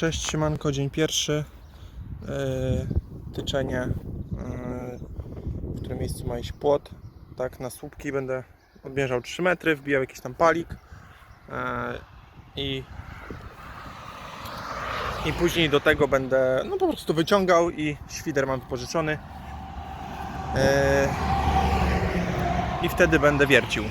Cześć, siemanko, dzień pierwszy. Yy, tyczenie, yy, w którym miejscu ma iść płot. Tak, na słupki będę odmierzał 3 metry, wbijał jakiś tam palik. Yy, I i później do tego będę no po prostu wyciągał i świder mam wypożyczony. I wtedy będę wiercił.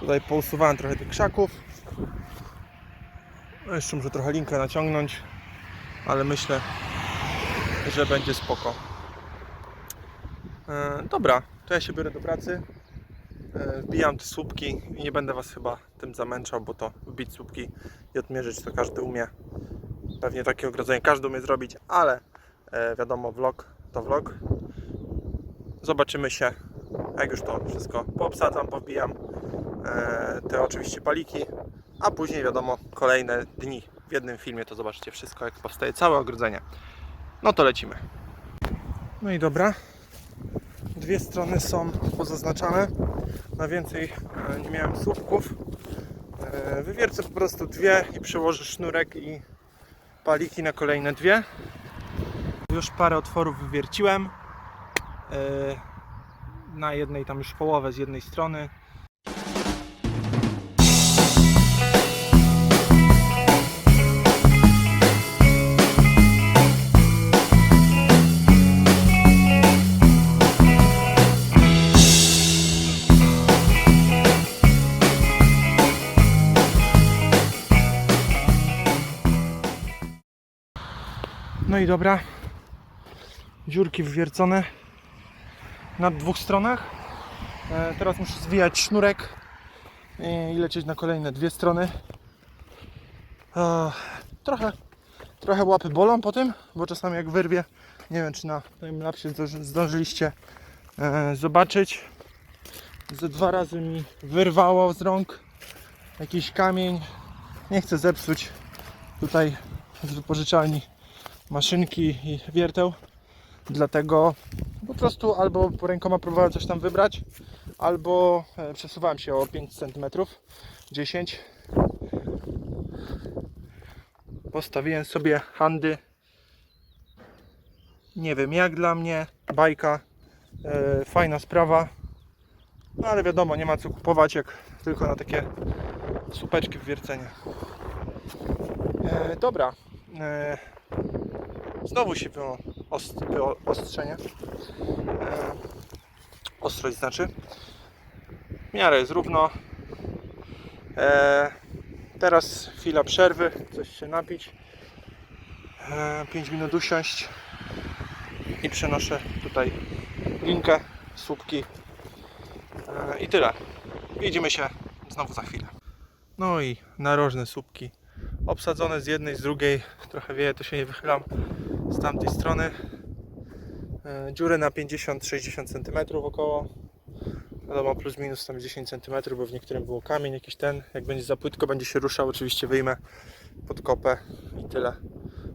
Tutaj pousuwałem trochę tych krzaków. No jeszcze muszę trochę linkę naciągnąć, ale myślę, że będzie spoko. E, dobra, to ja się biorę do pracy. E, wbijam te słupki i nie będę Was chyba tym zamęczał, bo to wbić słupki i odmierzyć to każdy umie. Pewnie takie ogrodzenie każdy umie zrobić, ale e, wiadomo, vlog to vlog. Zobaczymy się, jak już to wszystko poobsadzam, powbijam e, te oczywiście paliki, a później wiadomo kolejne dni w jednym filmie to zobaczycie wszystko jak powstaje całe ogrodzenie. No to lecimy. No i dobra. Dwie strony są pozaznaczane. Na więcej e, nie miałem słupków. E, Wywiercę po prostu dwie i przełożę sznurek i paliki na kolejne dwie. Już parę otworów wywierciłem. E, Na jednej tam już połowę z jednej strony. I dobra. Dziurki wywiercone na dwóch stronach. E, teraz muszę zwijać sznurek i lecieć na kolejne dwie strony. E, trochę, trochę łapy bolą po tym, bo czasami jak wyrwie, nie wiem czy na timelapsie zdąży- zdążyliście e, zobaczyć. Ze dwa razy mi wyrwało z rąk jakiś kamień. Nie chcę zepsuć tutaj z wypożyczalni maszynki i wierteł. Dlatego po prostu albo rękoma próbowałem coś tam wybrać, albo e, przesuwałem się o 5 cm, 10 Postawiłem sobie handy. Nie wiem jak dla mnie, bajka, e, fajna sprawa. No ale wiadomo, nie ma co kupować jak tylko na takie supeczki w wiercenie. E, dobra. E, Znowu się było ost, wyostrzenie. E, ostrość znaczy. W miarę jest równo. E, teraz chwila przerwy, coś się napić. E, 5 minut usiąść i przenoszę tutaj linkę, słupki e, i tyle. Widzimy się znowu za chwilę. No i narożne słupki obsadzone z jednej, z drugiej. Trochę wieje, to się nie wychylam z tamtej strony. E, Dziury na 50-60 cm około. Wiadomo, plus minus tam 10 cm, bo w niektórym było kamień jakiś ten. Jak będzie za płytko, będzie się ruszał, oczywiście wyjmę pod kopę i tyle.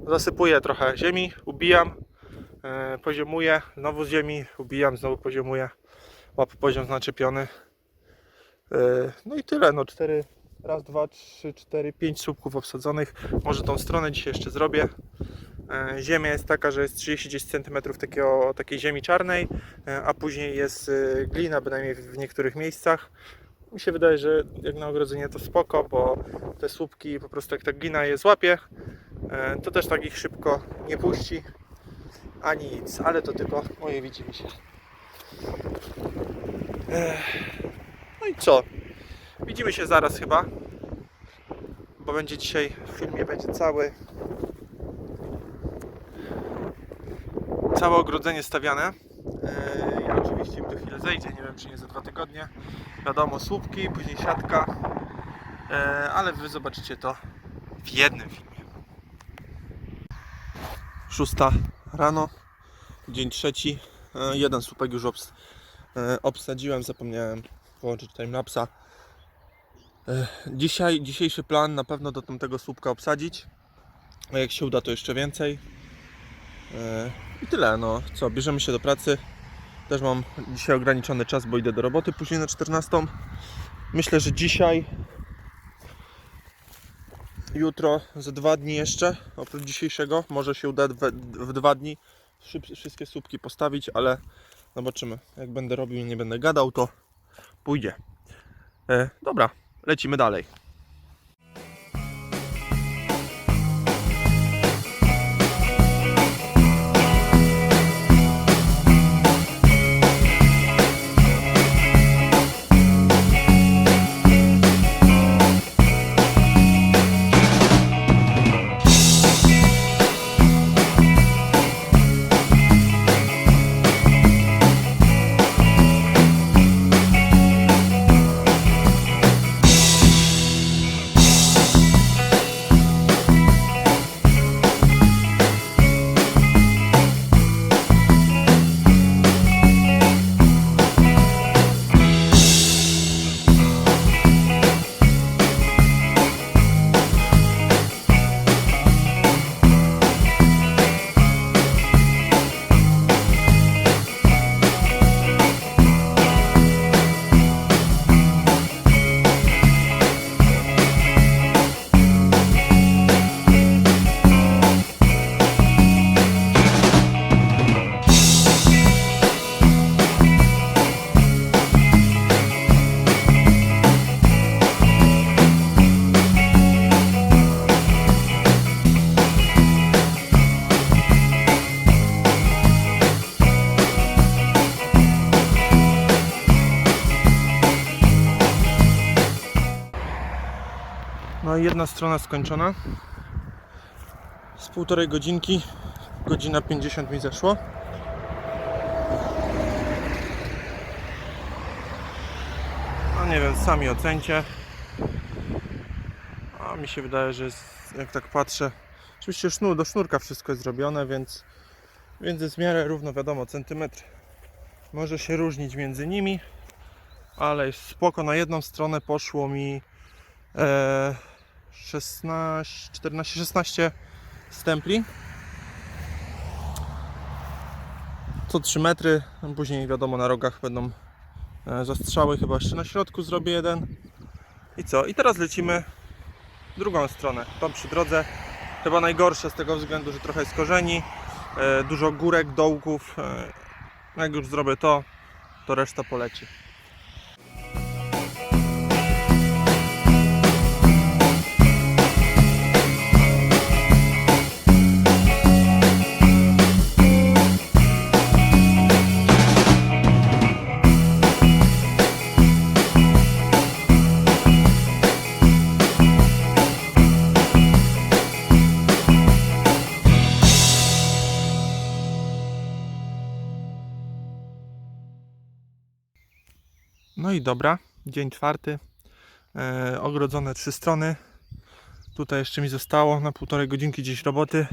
Zasypuję trochę ziemi, ubijam, e, poziomuję, znowu z ziemi, ubijam, znowu poziomuję. Łap poziom zaczepiony. E, No i tyle, no cztery, raz, dwa, trzy, cztery, pięć słupków obsadzonych. Może tą stronę dzisiaj jeszcze zrobię. E, Ziemia jest taka, że jest 30 cm takiego, takiej ziemi czarnej, e, a później jest e, glina, bynajmniej w niektórych miejscach. Mi się wydaje, że jak na ogrodzenie to spoko, bo te słupki po prostu jak ta glina je złapie, to też tak ich szybko nie puści, ani nic, ale to tylko moje widzimy się. No i co? Widzimy się zaraz chyba, bo będzie dzisiaj w filmie będzie cały całe ogrodzenie stawiane. Eee, Ja oczywiście mi to chwilę zejdzie, nie wiem czy nie za dwa tygodnie. Wiadomo, słupki, później siatka, Eee, ale wy zobaczycie to w jednym filmie. Szósta rano, dzień trzeci. Eee, Jeden słupek już obs obsadziłem, zapomniałem włączyć timelapsa. Dzisiaj, dzisiejszy plan na pewno do tamtego słupka obsadzić. A jak się uda, to jeszcze więcej. I tyle, no co, bierzemy się do pracy. Też mam dzisiaj ograniczony czas, bo idę do roboty później na 14. Myślę, że dzisiaj jutro, za dwa dni jeszcze, oprócz dzisiejszego, może się uda w, w dwa dni wszystkie słupki postawić, ale zobaczymy. Jak będę robił i nie będę gadał, to pójdzie. E, dobra, lecimy dalej. Jedna strona skończona. Z półtorej godzinki, godzina 50 mi zeszło. No nie wiem, sami ocencie. A mi się wydaje, że jest, jak tak patrzę, oczywiście sznur, do sznurka wszystko jest zrobione, więc, więc jest w miarę równo, wiadomo, centymetr może się różnić między nimi, ale spoko. Na jedną stronę poszło mi e, 16, 14, 16 stempli. Co 3 metry. Później wiadomo na rogach będą e, zastrzały. Chyba jeszcze na środku zrobię jeden. I co? I teraz lecimy drugą stronę. Tam przy drodze. Chyba najgorsze z tego względu, że trochę jest korzeni. E, dużo górek, dołków. E, jak już zrobię to, to reszta poleci. No i dobra, dzień czwarty. E, ogrodzone trzy strony. Tutaj jeszcze mi zostało na półtorej godzinki gdzieś roboty.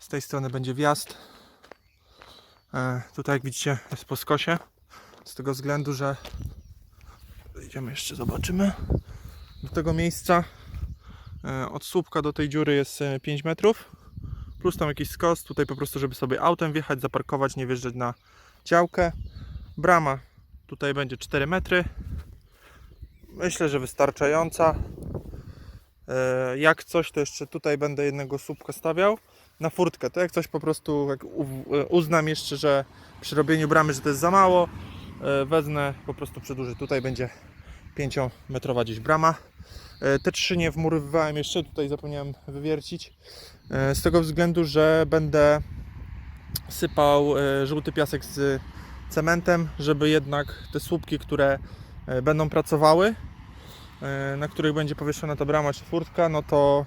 Z tej strony będzie wjazd. E, tutaj jak widzicie jest po skosie. Z tego względu, że idziemy jeszcze zobaczymy. Do tego miejsca e, od słupka do tej dziury jest e, 5 metrów. Plus tam jakiś skos. Tutaj po prostu, żeby sobie autem wjechać, zaparkować, nie wjeżdżać na działkę. Brama Tutaj będzie 4 metry. Myślę, że wystarczająca. E, Jak coś, to jeszcze tutaj będę jednego słupka stawiał na furtkę. To jak coś po prostu jak e, uznam jeszcze, że przy robieniu bramy, że to jest za mało, e, wezmę, po prostu przedłużę. Tutaj będzie 5-metrowa gdzieś brama. Te trzy nie wmurowywałem jeszcze, tutaj zapomniałem wywiercić. Z tego względu, że będę sypał żółty piasek z cementem, żeby jednak te słupki, które e, będą pracowały, e, na których będzie powieszona ta brama czy furtka, no to,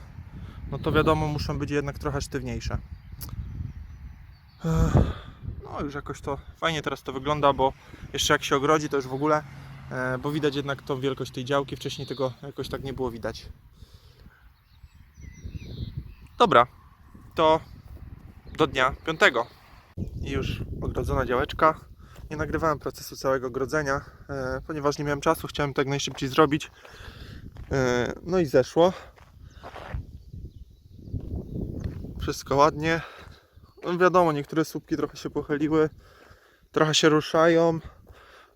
no to wiadomo, muszą być jednak trochę sztywniejsze. No już jakoś to fajnie teraz to wygląda, bo jeszcze jak się ogrodzi, to już w ogóle, e, bo widać jednak tą wielkość tej działki, wcześniej tego jakoś tak nie było widać. Dobra, to do dnia piątego. I już ogrodzona działeczka. Nie nagrywałem procesu całego grodzenia, e, ponieważ nie miałem czasu, chciałem to jak najszybciej zrobić. E, no i zeszło. Wszystko ładnie. No wiadomo, niektóre słupki trochę się pochyliły, trochę się ruszają.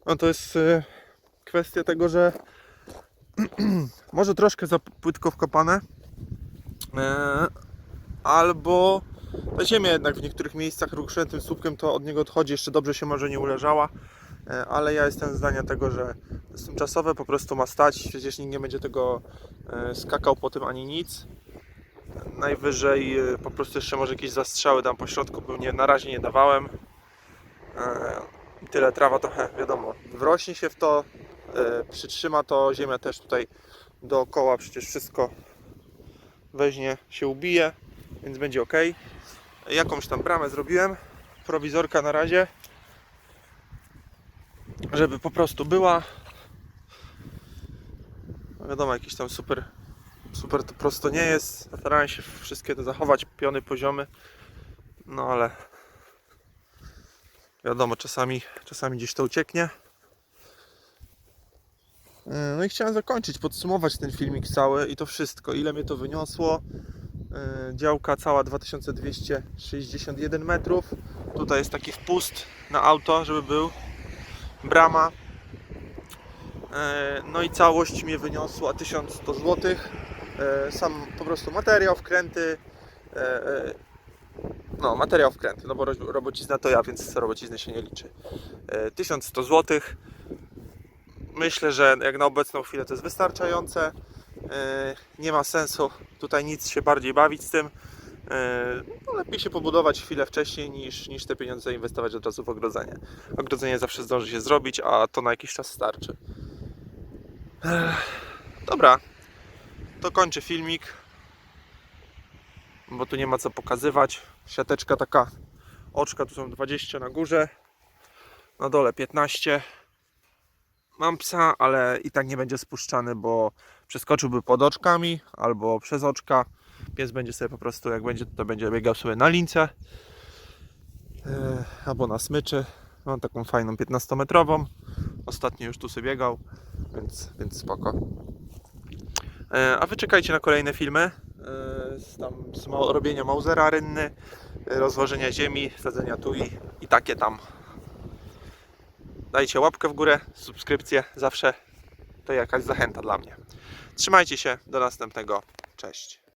No to jest e, kwestia tego, że może troszkę za płytko wkopane, albo ta ziemia jednak w niektórych miejscach ruszyłem tym słupkiem, to od niego odchodzi, jeszcze dobrze się może nie uleżała, E, ale ja jestem zdania tego, że to jest tymczasowe, po prostu ma stać, przecież nikt nie będzie tego e, skakał po tym ani nic. Najwyżej e, po prostu jeszcze może jakieś zastrzały tam po środku, bo nie, na razie nie dawałem. Tyle, trawa trochę, wiadomo, wrośnie się w to, przytrzyma to, ziemia też tutaj dookoła przecież wszystko weźmie, się ubije, więc będzie ok. Jakąś tam bramę zrobiłem, prowizorka na razie, żeby po prostu była. No Wiadomo, jakiś tam super, super to prosto nie jest. Starałem się wszystkie te zachować, piony, poziomy, no ale wiadomo, czasami, czasami gdzieś to ucieknie. E, No i chciałem zakończyć, podsumować ten filmik cały i to wszystko, ile mnie to wyniosło. E, Działka cała 2261 metrów. Tutaj jest taki wpust na auto, żeby był. Brama. E, No i całość mnie wyniosła 1100 zł. Sam po prostu materiał, wkręty. e, e, No, materiał wkręty, no bo ro- robocizna to ja, więc robocizny się nie liczy. E, 1100 zł. Myślę, że jak na obecną chwilę to jest wystarczające. E, Nie ma sensu tutaj nic się bardziej bawić z tym. E, No, lepiej się pobudować chwilę wcześniej niż, niż te pieniądze inwestować od razu w ogrodzenie. Ogrodzenie zawsze zdąży się zrobić, a to na jakiś czas starczy. Ech, Dobra, to kończę filmik, bo tu nie ma co pokazywać. Siateczka taka, oczka tu są 20 na górze, na dole 15. Mam psa, ale i tak nie będzie spuszczany, bo przeskoczyłby pod oczkami albo przez oczka. Pies będzie sobie po prostu, jak będzie, to będzie biegał sobie na lince e, albo na smyczy. Mam taką fajną 15-metrową. Ostatnio już tu sobie biegał, więc, więc spoko. E, a wy czekajcie na kolejne filmy. E, z, tam, z robienia Mausera rynny, e, rozłożenia ziemi, sadzenia tui i takie tam. Dajcie łapkę w górę, subskrypcję, zawsze to jakaś zachęta dla mnie. Trzymajcie się, do następnego. Cześć.